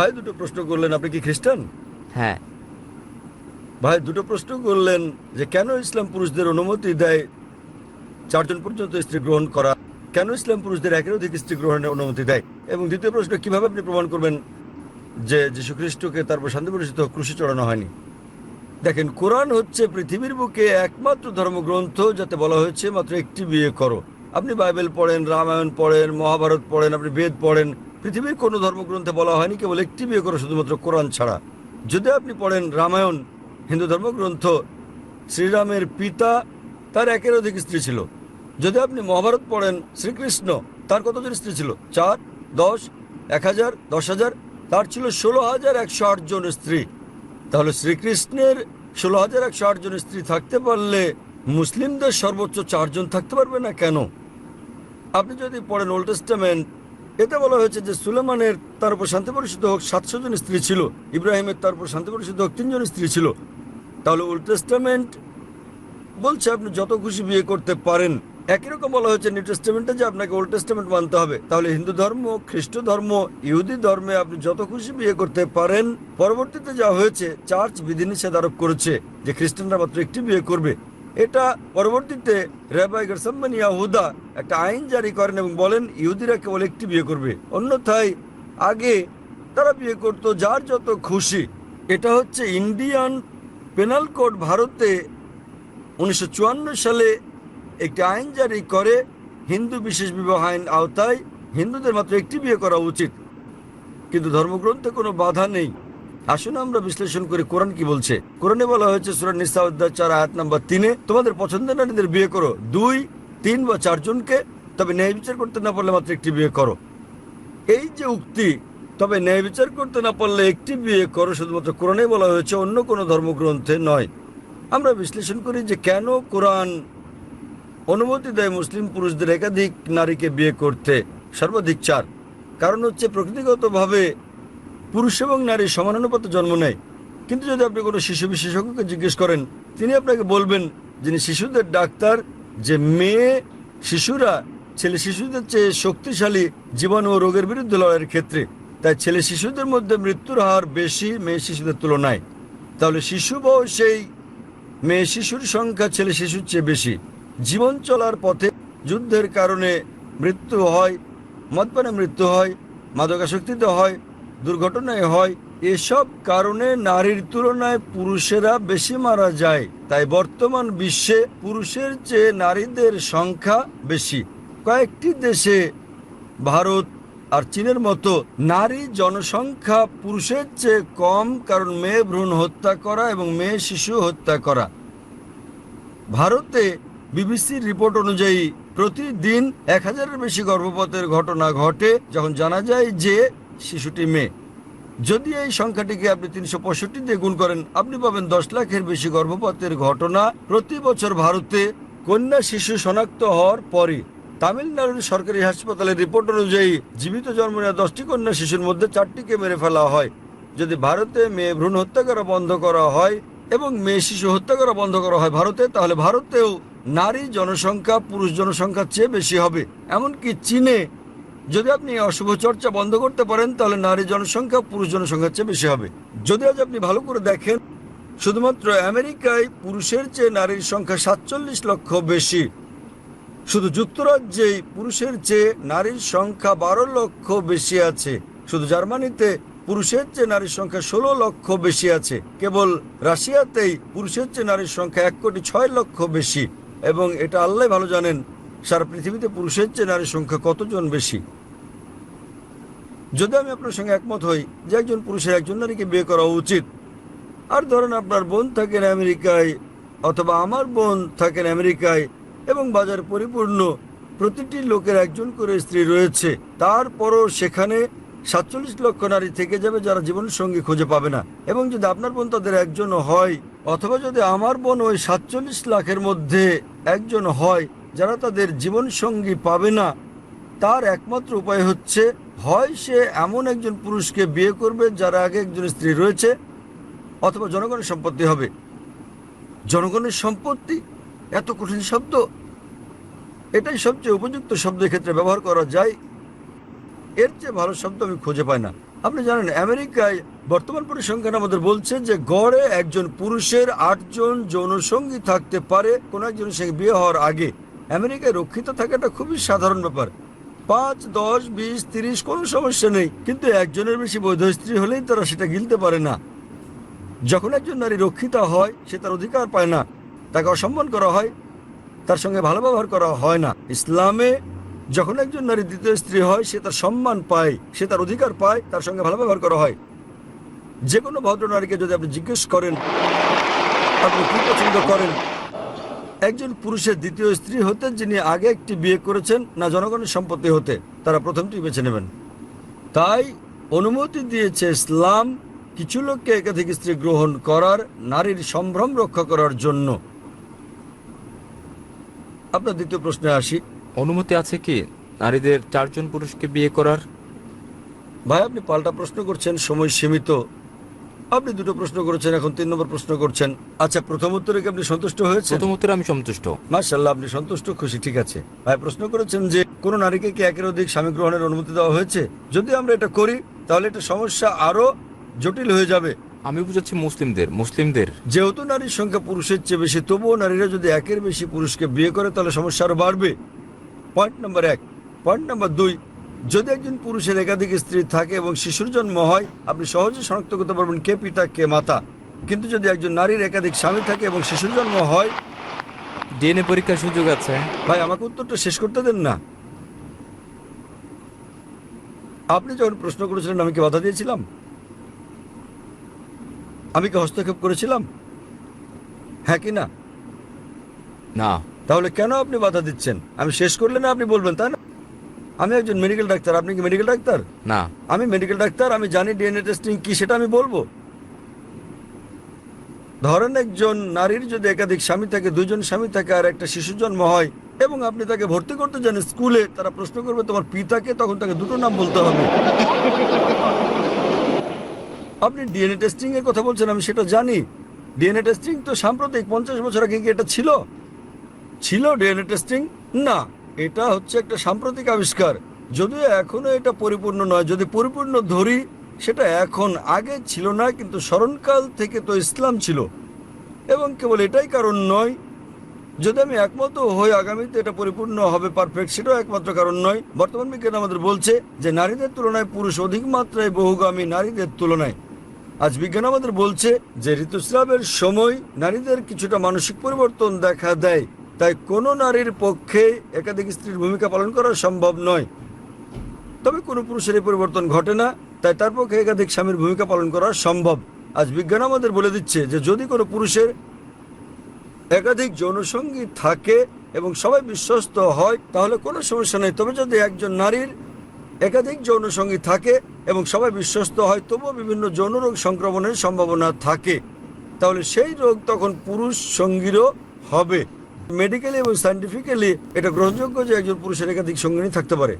ভাই দুটো প্রশ্ন করলেন আপনি কি খ্রিস্টান? হ্যাঁ। ভাই দুটো প্রশ্ন করলেন যে কেন ইসলাম পুরুষদের অনুমতি দেয় চারজন পর্যন্ত স্ত্রী গ্রহণ করা? কেন ইসলাম পুরুষদের একের অধিক স্ত্রী গ্রহণের অনুমতি দেয়? এবং দ্বিতীয় প্রশ্ন কীভাবে আপনি প্রমাণ করবেন যে যীশু খ্রিস্টকে তারপর শান্তি পরিচিত ক্রুশে চড়ানো হয়নি? দেখেন কোরআন হচ্ছে পৃথিবীর বুকে একমাত্র ধর্মগ্রন্থ যাতে বলা হয়েছে মাত্র একটি বিয়ে করো। আপনি বাইবেল পড়েন রামায়ণ পড়েন মহাভারত পড়েন আপনি বেদ পড়েন পৃথিবীর কোনো ধর্মগ্রন্থে বলা হয়নি, কেবল একটি বিয়ে করো শুধুমাত্র কোরআন ছাড়া। যদি আপনি পড়েন রামায়ণ, হিন্দু ধর্মগ্রন্থ, শ্রীরামের পিতা, তার একের অধিক স্ত্রী ছিল। যদি আপনি মহাভারত পড়েন, শ্রীকৃষ্ণ, তার কতজন স্ত্রী ছিল? চার, দশ, এক হাজার, দশ হাজার, তার ছিল ষোলো হাজার একশো আট জন স্ত্রী। তাহলে শ্রীকৃষ্ণের ষোলো হাজার একশো আট জন স্ত্রী থাকতে পারলে মুসলিমদের সর্বোচ্চ চারজন থাকতে পারবে না কেন? আপনি যদি পড়েন ওল্ড টেস্টামেন্ট এতে বলা হয়েছে যে সুলেমানের তার উপর শান্তি পরিষদ হোক সাতশো জন স্ত্রী ছিল, ইব্রাহিমের তার উপর শান্তি পরিষদ হোক তিনজন স্ত্রী ছিল। তাহলে ওল্ড টেস্টামেন্ট বলছে আপনি যত খুশি বিয়ে করতে পারেন। একই রকম বলা হয়েছে নিউ টেস্টামেন্টে যে আপনাকে ওল্ড টেস্টামেন্ট মানতে হবে। তাহলে হিন্দু ধর্ম, খ্রিস্ট ধর্ম, ইহুদি ধর্মে আপনি যত খুশি বিয়ে করতে পারেন। পরবর্তীতে যা হয়েছে, চার্চ বিধিনিষেধ আরোপ করেছে যে খ্রিস্টানরা মাত্র একটি বিয়ে করবে। এটা পরবর্তীতে রেবাই গরসাম্মান ইয়াহুদা একটা আইন জারি করেন এবং বলেন ইহুদিরা কেবল একটি বিয়ে করবে। অন্যথায় আগে তারা বিয়ে করত যার যত খুশি। এটা হচ্ছে ইন্ডিয়ান পেনাল কোড ভারতে উনিশশো চুয়ান্ন সালে একটি আইন জারি করে। হিন্দু বিশেষ বিবাহ আইন আওতায় হিন্দুদের মাত্র একটি বিয়ে করা উচিত। কিন্তু ধর্মগ্রন্থে কোনো বাধা নেই। আসুন আমরা বিশ্লেষণ করি, কোরআন কি বলছে? কোরআনে বলা হয়েছে সুরান নিসা অধ্যায় চার, আয়াত নাম্বার তিনে, তোমাদের পছন্দের নারীদের বিয়ে করো। দুই, তিন বা চারজনকে, তবে ন্যায় বিচার করতে না পারলে মাত্র একটি বিয়ে করো। এই যে উক্তি, তবে ন্যায় বিচার করতে না পারলে একটি বিয়ে করো, শুধুমাত্র কোরআনে বলা হয়েছে, অন্য কোনো ধর্মগ্রন্থে নয়। আমরা বিশ্লেষণ করি যে কেন কোরআন অনুমতি দেয় মুসলিম পুরুষদের একাধিক নারীকে বিয়ে করতে? সর্বাধিক চার। কারণ হচ্ছে প্রকৃতিগতভাবে পুরুষ এবং নারী সমানুপাতে জন্ম নেয়। কিন্তু যদি আপনি কোনো শিশু বিশেষজ্ঞকে জিজ্ঞেস করেন, তিনি আপনাকে বলবেন যিনি শিশুদের ডাক্তার, যে মেয়ে, শিশুরা ছেলে শিশুদের চেয়ে শক্তিশালী জীবাণু ও রোগের বিরুদ্ধে লড়াইয়ের ক্ষেত্রে। তাই ছেলে শিশুদের মধ্যে মৃত্যুর হার বেশি মেয়ে শিশুদের তুলনায়। তাহলে শিশু বয়সেই মেয়ে শিশুর সংখ্যা ছেলে শিশুর চেয়ে বেশি। জীবন চলার পথে যুদ্ধের কারণে মৃত্যু হয় মদপানে মৃত্যু হয়, মাদকাসক্তিতে হয় দুর্ঘটনায় হয়। এসব কারণে নারীর তুলনায় পুরুষেরা বেশি মারা যায়। তাই বর্তমান বিশ্বে পুরুষের চেয়ে নারীদের সংখ্যা বেশি। কয়েকটি দেশে, ভারত আর চীনের মতো নারী জনসংখ্যা পুরুষের চেয়ে কম কারণ মেয়ে ভ্রূণ হত্যা করা এবং মেয়ে শিশু হত্যা করা। ভারতে বিবিসির রিপোর্ট অনুযায়ী প্রতিদিন এক হাজারের বেশি গর্ভপাতের ঘটনা ঘটে, যখন জানা যায় যে শিশুটি মেয়ে। যদি এই সংখ্যাটিকে আপনি তিনশো পঁয়ষট্টি দিয়ে গুণ করেন, আপনি পাবেন দশ লাখের বেশি গর্ভপাতের ঘটনা। প্রতি বছর ভারতে কন্যা শিশু শনাক্ত হওয়ার পরে তামিলনাড়ুর সরকারি হাসপাতালের রিপোর্ট অনুযায়ী জীবিত জন্ম নেওয়া দশটি কন্যা শিশুর মধ্যে চারটিকে মেরে ফেলা হয়। যদি ভারতে মেয়ে ভ্রূণ হত্যা করা বন্ধ করা হয় এবং মেয়ে শিশু হত্যা করা বন্ধ করা হয় ভারতে, তাহলে ভারতেও নারী জনসংখ্যা পুরুষ জনসংখ্যার চেয়ে বেশি হবে। এমনকি চীনে যদি আপনি অশুভ চর্চা বন্ধ করতে পারেন, তাহলে নারী জনসংখ্যা পুরুষ জনসংখ্যার চেয়ে বেশি হবে। যদি আজ আপনি ভালো করে দেখেন, শুধুমাত্র আমেরিকায় পুরুষের চেয়ে নারীর সংখ্যা সাতচল্লিশ লক্ষ বেশি। শুধু যুক্তরাজ্যেই পুরুষের চেয়ে নারীর সংখ্যা বারো লক্ষ বেশি আছে। শুধু জার্মানিতে পুরুষের চেয়ে নারীর সংখ্যা ষোলো লক্ষ বেশি আছে। কেবল রাশিয়াতেই পুরুষের চেয়ে নারীর সংখ্যা এক কোটি ছয় লক্ষ বেশি। এবং এটা আল্লাহ ভালো জানেন, সারা পৃথিবীতে পুরুষের চেয়ে নারীর সংখ্যা কতজন বেশি? যদি আমি আপনার সঙ্গে একমত হই যে একজন পুরুষের একজন নারীকে বিয়ে করা উচিত। আর ধরেন আপনার বোন থাকেন আমেরিকায়, অথবা আমার বোন থাকেন আমেরিকায়, এবং বাজার পরিপূর্ণ, প্রতিটি লোকের একজন করে স্ত্রী রয়েছে, তারপরও সেখানে সাতচল্লিশ লক্ষ নারী থেকে যাবে যারা জীবন সঙ্গী খুঁজে পাবে না। এবং যদি আপনার বোন তাদের একজন হয়, অথবা যদি আমার বোন ওই সাতচল্লিশ লাখের মধ্যে একজন হয়, যারা তাদের জীবন সঙ্গী পাবে না, তার একমাত্র উপায় হচ্ছে হয় সে এমন একজন পুরুষকে বিয়ে করবে যার আগে একজন স্ত্রী রয়েছে, অথবা জনগণের সম্পত্তি হবে। জনগণের সম্পত্তি? এত কঠিন শব্দ? এটাই সবচেয়ে উপযুক্ত শব্দের ক্ষেত্রে ব্যবহার করা যায়। এর চেয়ে ভালো শব্দ আমি খুঁজে পাই না। আপনি জানেন, আমেরিকায় বর্তমান পরিসংখ্যান আমাদের বলছে যে গড়ে একজন পুরুষের আটজন যৌনসঙ্গী থাকতে পারে, কোনো একজনের সঙ্গে বিয়ে হওয়ার আগে। আমেরিকায় রক্ষিত থাকাটা খুবই সাধারণ ব্যাপার। পাঁচ, দশ, বিশ, তিরিশ কোনো সমস্যা নেই। কিন্তু একজনের বেশি বৈধ স্ত্রী হলেই তারা সেটা গিলতে পারে না। যখন একজন নারী রক্ষিতা হয়, সে তার অধিকার পায় না। তাকে অসম্মান করা হয়, তার সঙ্গে ভালো ব্যবহার করা হয় না। ইসলামে যখন একজন নারী দ্বিতীয় স্ত্রী হয়, সে তার সম্মান পায়, সে তার অধিকার পায়, তার সঙ্গে ভালো ব্যবহার করা হয়। যে কোনো ভদ্র নারীকে যদি আপনি জিজ্ঞেস করেন, আপনি কি পছন্দ করেন একজন পুরুষের দ্বিতীয় স্ত্রী হতে যিনি আগে একটি বিয়ে করেছেন না জনগণের সম্পত্তি হতে। তারা প্রথমটি বেছে নেবেন। তাই অনুমতি দিয়েছে ইসলাম কিছু লোককে একাধিক স্ত্রী গ্রহণ করার নারীর সম্ভ্রম রক্ষা করার জন্য। আপনার দ্বিতীয় প্রশ্নে আসি। অনুমতি আছে কি? নারীদের চারজন পুরুষকে বিয়ে করার? ভাই আপনি পাল্টা প্রশ্ন করছেন। সময় সীমিত। আপনি দুটো প্রশ্ন করেছেন এখন তিন নম্বর প্রশ্ন করছেন। আচ্ছা প্রথম উত্তরে কি আপনি সন্তুষ্ট হয়েছে প্রথম উত্তরে আমি সন্তুষ্ট। মার্শাল্লাহ আপনি সন্তুষ্ট খুশি ঠিক আছে। ভাই প্রশ্ন করেছেন যে কোন নারীকে কি একের অধিক স্বামী গ্রহণের অনুমতি দেওয়া হয়েছে? যদি আমরা এটা করি তাহলে এটা সমস্যা আরও জটিল হয়ে যাবে। আমি বুঝাচ্ছি মুসলিমদের মুসলিমদের। যেহেতু নারীর সংখ্যা পুরুষের চেয়ে বেশি তবুও নারীরা যদি একের বেশি পুরুষকে বিয়ে করে তাহলে সমস্যা আরও বাড়বে। পয়েন্ট নাম্বার এক। পয়েন্ট নাম্বার দুই যদি একজন পুরুষের একাধিক স্ত্রী থাকে এবং শিশুর জন্ম হয় আপনি সহজে শনাক্ত করতে পারবেন কে পিতা কে মাতা। কিন্তু যদি একজন নারীর একাধিক স্বামী থাকে এবং শিশুর জন্ম হয় ডিএনএ পরীক্ষার সুযোগ আছে। ভাই আমাকে উত্তরটা শেষ করতে দেন না। আপনি যখন প্রশ্ন করেছিলেন আমি কি বাধা দিয়েছিলাম? আমি কি হস্তক্ষেপ করেছিলাম? হ্যাঁ কি না? না। তাহলে কেন আপনি বাধা দিচ্ছেন? আমি শেষ করলে না আপনি বলবেন তাই না? আমি একজন মেডিকেল ডাক্তার আপনি কি মেডিকেল ডাক্তার? না। আমি মেডিকেল ডাক্তার আমি জানি ডিএনএ টেস্টিং কি সেটা আমি বলব। ধরেন একজন নারীর যদি একাধিক স্বামী থাকে দুজন স্বামী থাকে আর একটা শিশু জন্ম হয় এবং আপনি তাকে ভর্তি করতে যান স্কুলে তারা প্রশ্ন করবে তোমার পিতাকে? তখন তাকে দুটো নাম বলতে হবে। আপনি ডিএনএ টেস্টিং এর কথা বলছেন আমি সেটা জানি। ডিএনএ টেস্টিং তো সাম্প্রতিক পঞ্চাশ বছর আগে কি এটা ছিল? ছিল ডিএনএ টেস্টিং না। এটা হচ্ছে একটা সাম্প্রতিক আবিষ্কার। যদিও এখনও এটা পরিপূর্ণ নয়। যদি পরিপূর্ণ ধরি, সেটা এখন আগে ছিল না, কিন্তু স্মরণকাল থেকে তো ইসলাম ছিল। এবং কেবল এটাই কারণ নয়, যদি আমি একমত হই আগামীতে এটা পরিপূর্ণ হবে পারফেক্ট সেটাও একমাত্র কারণ নয়। বর্তমান বিজ্ঞান আমাদের বলছে যে নারীদের তুলনায় পুরুষ অধিক মাত্রায় বহুগামী নারীদের তুলনায়। আজ বিজ্ঞান আমাদের বলছে যে ঋতুস্রাবের সময় নারীদের কিছুটা মানসিক পরিবর্তন দেখা দেয়। তাই কোনো নারীর পক্ষে একাধিক স্ত্রীর ভূমিকা পালন করা সম্ভব নয়। তবে কোনো পুরুষের এই পরিবর্তন ঘটে না, তাই তার পক্ষে একাধিক স্বামীর ভূমিকা পালন করা সম্ভব। আজ বিজ্ঞান আমাদের বলে দিচ্ছে যে যদি কোনো পুরুষের একাধিক যৌনসঙ্গী থাকে এবং সবাই বিশ্বস্ত হয়, তাহলে কোনো সমস্যা নেই। তবে যদি একজন নারীর একাধিক যৌনসঙ্গী থাকে এবং সবাই বিশ্বস্ত হয়, তবুও বিভিন্ন যৌন রোগ সংক্রমণের সম্ভাবনা থাকে। তাহলে সেই রোগ তখন পুরুষ সঙ্গীরও হবে। মেডিকেলি এবং সায়েন্টিফিক্যালি এটা গ্রহণযোগ্য যে একজন পুরুষের একাধিক সঙ্গিনী থাকতে পারে।